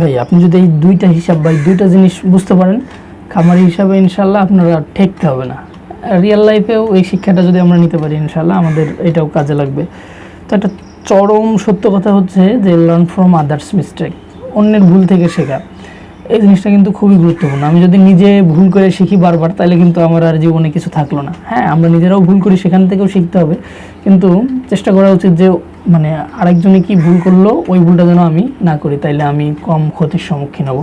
ভাই, আপনি যদি এই দুইটা হিসাব বা দুইটা জিনিস বুঝতে পারেন, খামারি হিসাবে ইনশাল্লাহ আপনারা ঠেকতে হবে না। রিয়েল লাইফেও এই শিক্ষাটা যদি আমরা নিতে পারি ইনশাল্লাহ আমাদের এটাও কাজে লাগবে। তো একটা চরম সত্য কথা হচ্ছে যে লার্ন ফ্রম আদার্স মিস্টেক অন্যের ভুল থেকে শেখা। এই জিনিসটা কিন্তু খুবই গুরুত্বপূর্ণ। আমি যদি নিজে ভুল করে শিখি বারবার তাহলে কিন্তু আমার আর জীবনে কিছু থাকল না। হ্যাঁ আমরা নিজেরাও ভুল করি সেখান থেকেও শিখতে হবে। কিন্তু চেষ্টা করা উচিত যে মানে আরেকজনে কি ভুল করল, ওই ভুলটা যেন আমি না করি, তাইলে আমি কম ক্ষতির সম্মুখীন হব।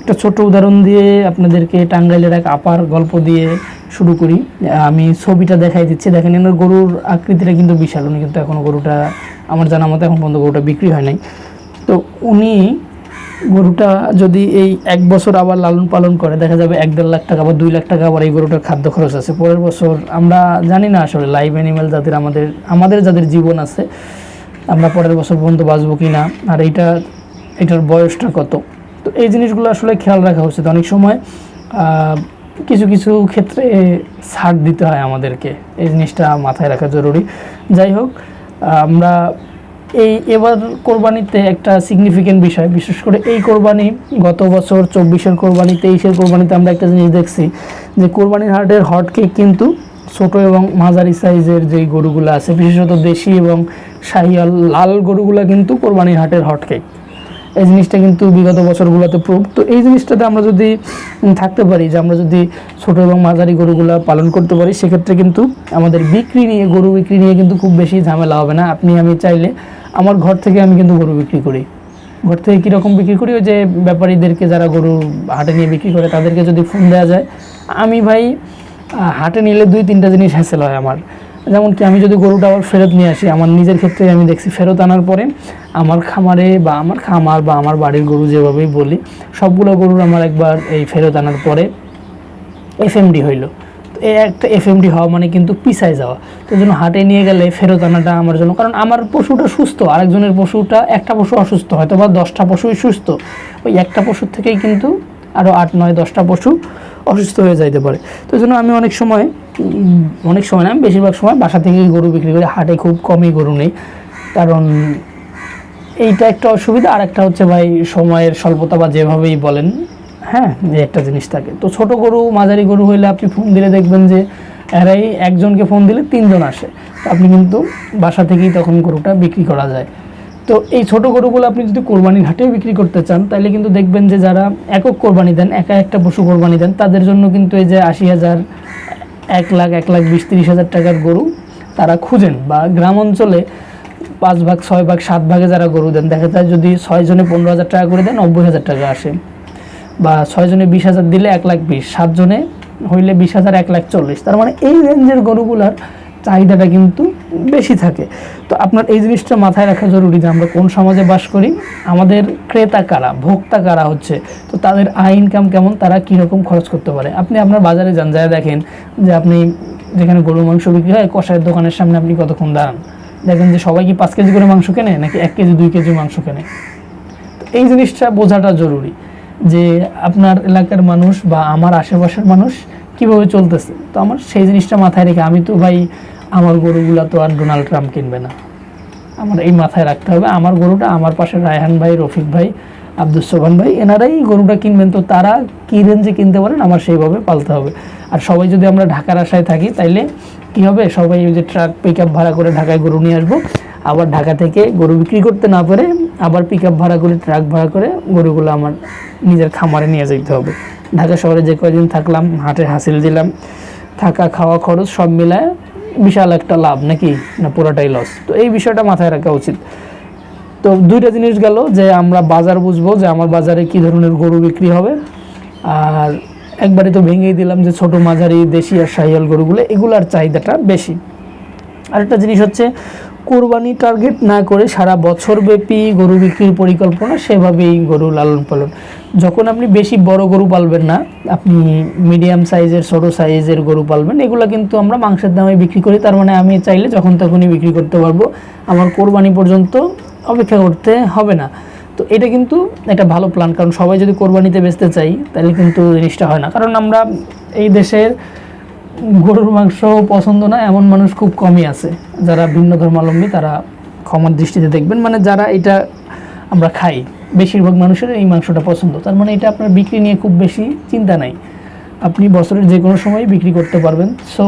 একটা ছোট উদাহরণ দিয়ে আপনাদেরকে টাঙ্গাইলের এক আপার গল্প দিয়ে শুরু করি। আমি ছবিটা দেখাই দিচ্ছি। দেখেন, এনার গরুর আকৃতিটা কিন্তু বিশাল। উনি কিন্তু এখনও গরুটা, আমার জানা মতো এখন পর্যন্ত গরুটা বিক্রি হয় নাই। তো উনি গরুটা যদি এই এক বছর আবার লালন পালন করে, দেখা যাবে এক দেড় লাখ টাকা বা দুই লাখ টাকা আবার এই গরুটার খাদ্য খরচ আছে। পরের বছর আমরা জানি না আসলে লাইভ অ্যানিম্যাল যাদের আমাদের আমাদের যাদের জীবন আছে, আমরা পরের বছর পর্যন্ত বাঁচবো কি না আর এইটা, এটার বয়সটা কত? তো এই জিনিসগুলো আসলে খেয়াল রাখা উচিত। অনেক সময় কিছু কিছু ক্ষেত্রে ছাড় দিতে হয় আমাদেরকে। এই জিনিসটা মাথায় রাখা জরুরি। যাই হোক, আমরা এই এবার কোরবানিতে একটা সিগনিফিকেন্ট বিষয়, বিশেষ করে এই কোরবানি, গত বছর চব্বিশের কোরবানি, তেইশের কোরবানিতে আমরা একটা জিনিস দেখছি যে কোরবানির হাটের হট কেক কিন্তু ছোট এবং মাঝারি সাইজের যেই গরুগুলো আছে, বিশেষত দেশি এবং শাহিয়াল লাল গরুগুলো কিন্তু কোরবানির হাটের হট কেক এই জিনিসটা কিন্তু বিগত বছরগুলোতে প্রুভ তো এই জিনিসটাতে আমরা যদি থাকতে পারি যে আমরা যদি ছোট এবং মাঝারি গরুগুলো পালন করতে পারি, সেক্ষেত্রে কিন্তু আমাদের বিক্রি নিয়ে, গরু বিক্রি নিয়ে কিন্তু খুব বেশি ঝামেলা হবে না। আপনি আমি চাইলে আমার ঘর থেকে আমি কিন্তু গরু বিক্রি করি। ঘর থেকে কীরকম বিক্রি করি? ওই যে ব্যাপারীদেরকে যারা গরু হাটে নিয়ে বিক্রি করে, তাদেরকে যদি ফোন দেওয়া যায়। আমি ভাই হাটে নিলে দুই তিনটা জিনিস হ্যাসেল হয় আমার। যেমন কি আমি যদি গরুটা আবার ফেরত নিয়ে আসি, আমার নিজের ক্ষেত্রে আমি দেখছি ফেরত আনার পরে আমার খামারে বা আমার খামার বা আমার বাড়ির গরু যেভাবেই বলি, সবগুলো গরুর আমার একবার এই ফেরত আনার পরে এফএমডি হইল। একটা এফএমডি হওয়া মানে কিন্তু পিছায় যাওয়া। তো জন্য হাটে নিয়ে গেলে ফেরত আনাটা আমার জন্য, কারণ আমার পশুটা সুস্থ, আরেকজনের পশুটা একটা পশু অসুস্থ হয়তো বা দশটা পশুই সুস্থ। ওই একটা পশুর থেকেই কিন্তু আরও আট, নয়, দশটা পশু অসুস্থ হয়ে যাইতে পারে। তো জন্য আমি অনেক সময় অনেক সময় না, বেশিরভাগ সময় বাসা থেকেই গরু বিক্রি করি। হাটে খুব কমই গরু নেই। কারণ এইটা একটা অসুবিধা। আর একটা হচ্ছে ভাই, সময়ের স্বল্পতা বা যেভাবেই বলেন হ্যাঁ যে একটা জিনিস থাকে। তো ছোট গরু, মাঝারি গরু হইলে আপনি ফোন দিলে দেখবেন যে, এরাই একজনকে ফোন দিলে তিনজন আসে। তো আপনি কিন্তু বাসা থেকেই তখন গরুটা বিক্রি করা যায়। তো এই ছোট গরুগুলো আপনি যদি কোরবানির হাটেও বিক্রি করতে চান তাহলে কিন্তু দেখবেন যে যারা একক কোরবানি দেন, একা একটা পশু কোরবানি দেন, তাদের জন্য কিন্তু এই যে আশি হাজার, এক লাখ এক লাখ বিশ, তিরিশ হাজার টাকার গরু তারা খুঁজেন বা গ্রাম অঞ্চলে পাঁচ ভাগ, ছয় ভাগ, সাত ভাগে যারা গরু দেন, দেখা যায় যদি ছয় জনে পনেরো হাজার টাকা করে দেন, নব্বই হাজার টাকা আসে। বা ছয় জনে বিশ হাজার দিলে এক লাখ বিশ, সাত জনে হইলে বিশ হাজার, এক লাখ চল্লিশ। তার মানে এই রেঞ্জের গরুগুলার চাহিদাটা কিন্তু বেশি থাকে। তো আপনার এই জিনিসটা মাথায় রাখা জরুরি যে আমরা কোন সমাজে বাস করি, আমাদের ক্রেতা কারা, ভোক্তা কারা হচ্ছে, তো তাদের আয় ইনকাম কেমন, তারা কীরকম খরচ করতে পারে। আপনি আপনার বাজারে যান, যায় দেখেন যে আপনি যেখানে গরুর মাংস বিক্রি হয় কষায়ের দোকানের সামনে আপনি কতক্ষণ দাঁড়ান। দেখেন যে সবাই কি পাঁচ কেজি করে মাংস কেনে, নাকি এক কেজি, দুই কেজি মাংস কেনে? তো এই জিনিসটা বোঝাটা জরুরি যে আপনার এলাকার মানুষ বা আমার আশেপাশের মানুষ কীভাবে চলতেছে। তো আমার সেই জিনিসটা মাথায় রেখে আমি তো ভাই আমার গরুগুলা তো আর ডোনাল্ড ট্রাম্প কিনবে না। আমার এই মাথায় রাখতে হবে, আমার গরুটা আমার পাশে রায়হান ভাই, রফিক ভাই আব্দুল সোহান ভাই, এনারাই গরুটা কিনবেন তো তারা কী রেঞ্জে কিনতে পারেন, আমার সেইভাবে পালতে হবে। আর সবাই যদি আমরা ঢাকার আশায় থাকি, তাইলে কি হবে? সবাই ওই যে ট্রাক পিক আপ ভাড়া করে ঢাকায় গরু নিয়ে আসব। আবার ঢাকা থেকে গরু বিক্রি করতে না পারে, আবার পিক আপ ভাড়া করে ট্রাক ভাড়া করে গরুগুলো আমার নিজের খামারে নিয়ে যেতে হবে। ঢাকা শহরে যে কয়দিন থাকলাম, হাটে হাসিল দিলাম। থাকা, খাওয়া, খরচ সব মিলায় বিশাল একটা লাভ নাকি? না পুরোটাই লস তো এই বিষয়টা মাথায় রাখা উচিত। তো দুইটা জিনিস গেল যে আমরা বাজার বুঝব যে আমার বাজারে কি ধরনের গরু বিক্রি হবে। আর একবারে তো ভেঙেই দিলাম যে ছোট মাঝারি দেশি আর সাহিয়াল গরুগুলো, এগুলার চাহিদাটা বেশি। আরেকটা জিনিস হচ্ছে কোরবানি টার্গেট না করে সারা বছর ব্যাপী গরু বিক্রির পরিকল্পনা সেভাবেই গরু লালন পালন। যখন আপনি বেশি বড় গরু পালবেন না, আপনি মিডিয়াম সাইজের ছোটো সাইজের গরু পালবেন, এগুলো কিন্তু আমরা মাংসের দামে বিক্রি করি। তার মানে আমি চাইলে যখন তখনই বিক্রি করতে পারব। আমার কোরবানি পর্যন্ত অপেক্ষা করতে হবে না। তো এটা কিন্তু একটা ভালো প্ল্যান কারণ সবাই যদি কোরবানিতে বেচতে চাই তাহলে কিন্তু জিনিসটা হয় না। কারণ আমরা এই দেশের গরুর মাংস পছন্দ না, এমন মানুষ খুব কমই আছে। যারা ভিন্ন ধর্মাবলম্বী, তারা ক্ষমার দৃষ্টিতে দেখবেন। মানে যারা এটা আমরা খাই, বেশিরভাগ মানুষের এই মাংসটা পছন্দ। তার মানে এটা আপনার বিক্রি নিয়ে খুব বেশি চিন্তা নাই। আপনি বছরের যে কোনো সময় বিক্রি করতে পারবেন। সো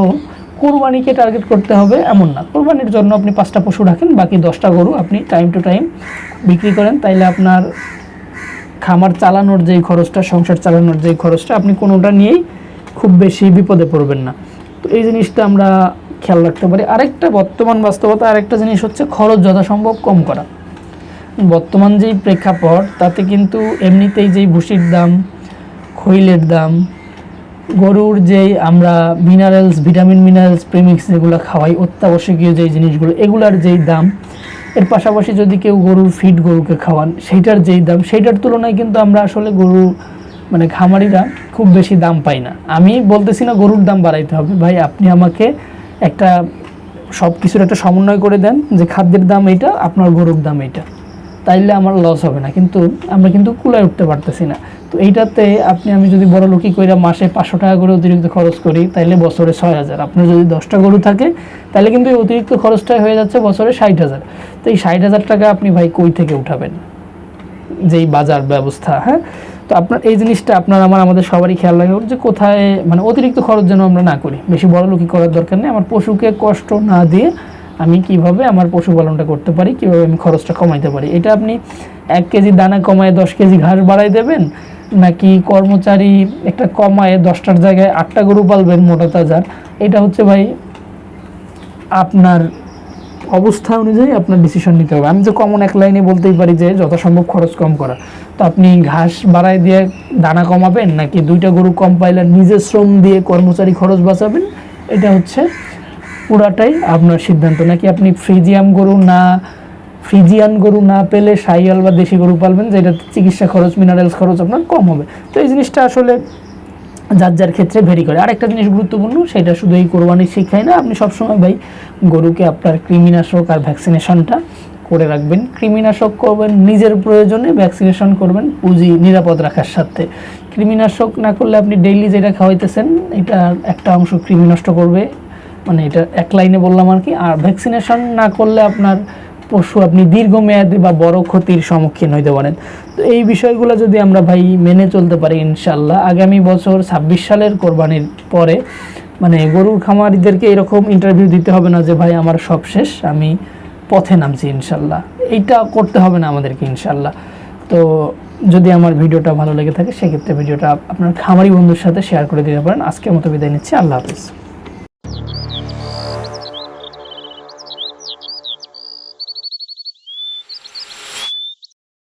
কোরবানিকে টার্গেট করতে হবে এমন না। কোরবানির জন্য আপনি পাঁচটা পশু রাখেন, বাকি দশটা গরু আপনি টাইম টু টাইম বিক্রি করেন। তাইলে আপনার খামার চালানোর যেই খরচটা, সংসার চালানোর যেই খরচটা, আপনি কোনোটা নিয়েই খুব বেশি বিপদে পড়বেন না। তো এই জিনিসটা আমরা খেয়াল রাখতে পারি। আরেকটা বর্তমান বাস্তবতা, আরেকটা জিনিস হচ্ছে খরচ যথাসম্ভব কম করা। বর্তমান যেই প্রেক্ষাপট, তাতে কিন্তু এমনিতেই যেই ভুসির দাম, খৈলের দাম, গরুর যেই আমরা মিনারেলস ভিটামিন মিনারেলস প্রেমিক্স যেগুলো খাওয়াই, অত্যাবশ্যকীয় যেই জিনিসগুলো, এগুলার যেই দাম, এর পাশাপাশি যদি কেউ গরুর ফিড গরুকে খাওয়ান, সেইটার যেই দাম, সেইটার তুলনায় কিন্তু আমরা আসলে গরু মানে খামারিরা খুব বেশি দাম পায় না। আমি বলতেছি না গরুর দাম বাড়াইতে হবে। ভাই, আপনি আমাকে একটা সব কিছুর একটা সমন্বয় করে দেন যে খাদ্যের দাম এইটা, আপনার গরুর দাম এইটা। তাইলে আমার লস হবে না। কিন্তু আমরা কিন্তু কুলায় উঠতে পারতেছি না। তো এইটাতে আপনি, আমি যদি বড় লোকই কইরা মাসে পাঁচশো টাকা করে অতিরিক্ত খরচ করি, তাইলে বছরে ছয় হাজার। আপনার যদি দশটা গরু থাকে তাহলে কিন্তু এই অতিরিক্ত খরচটাই হয়ে যাচ্ছে বছরে ষাট হাজার। তো এই ষাট হাজার টাকা আপনি ভাই কই থেকে উঠাবেন? যেই বাজার ব্যবস্থা হ্যাঁ? তো আপনার, এই জিনিসটা আপনার, আমার, আমাদের সবারই খেয়াল রাখা যে কোথায় মানে অতিরিক্ত খরচ যেন আমরা না করি। বেশি বড় লোকই করার দরকার নেই। আমার পশুকে কষ্ট না দিয়ে আমি কীভাবে আমার পশুপালনটা করতে পারি, কীভাবে আমি খরচটা কমাইতে পারি? এটা আপনি এক কেজি দানা কমায় দশ কেজি ঘাস বাড়াই দেবেন, নাকি কর্মচারী একটা কমায় দশটার জায়গায় আটটা গরু পালবেন মোটা তাজার? এটা হচ্ছে ভাই আপনার অবস্থা অনুযায়ী আপনার ডিসিশন নিতে হবে। আমি তো কমন এক লাইনে বলতেই পারি যে যথাসম্ভব খরচ কম করা। তো আপনি ঘাস বাড়ায় দিয়ে দানা কমাবেন নাকি দুইটা গরু কম পাইলে নিজের শ্রম দিয়ে কর্মচারী খরচ বাঁচাবেন? এটা হচ্ছে পুরাটাই আপনার সিদ্ধান্ত। নাকি আপনি ফ্রিজিয়াম গরু না, ফ্রিজিয়ান গরু না পেলে সাইয়াল বা দেশি গরু পালবেন যেটা চিকিৎসা খরচ মিনারেলস খরচ আপনার কম হবে? তো এই জিনিসটা আসলে যার যার ক্ষেত্রে ভেরি করে। আরেকটা জিনিস গুরুত্বপূর্ণ, সেটা শুধু এই কোরবানির শিক্ষাই না, আপনি সবসময় ভাই গরুকে আপনার কৃমিনাশক আর ভ্যাকসিনেশনটা করে রাখবেন। কৃমিনাশক করবেন, নিজের প্রয়োজনে ভ্যাকসিনেশন করবেন, পুঁজি নিরাপদ রাখার সাথে। কৃমিনাশক না করলে আপনি ডেইলি যেটা খাওয়াইতেছেন, এটা একটা অংশ কৃমি নষ্ট করবে। মানে এটা এক লাইনে বললাম আর কি। আর ভ্যাকসিনেশন না করলে আপনার পশু আপনি দীর্ঘমেয়াদী বা বড় ক্ষতির সম্মুখীন হইতে পারেন। তো এই বিষয়গুলো যদি আমরা ভাই মেনে চলতে পারি ইনশাল্লাহ আগামী বছর ছাব্বিশ সালের কোরবানির পরে মানে গরুর খামারিদেরকে এরকম ইন্টারভিউ দিতে হবে না যে, ভাই, আমার সব শেষ, আমি পথে নামছি ইনশাল্লাহ এইটা করতে হবে না আমাদেরকে ইনশাল্লাহ তো যদি আমার ভিডিওটা ভালো লেগে থাকে, সেক্ষেত্রে ভিডিওটা আপনার খামারি বন্ধুর সাথে শেয়ার করে দিতে পারেন। আজকের মতো বিদায় নিচ্ছি, আল্লাহ হাফিজ।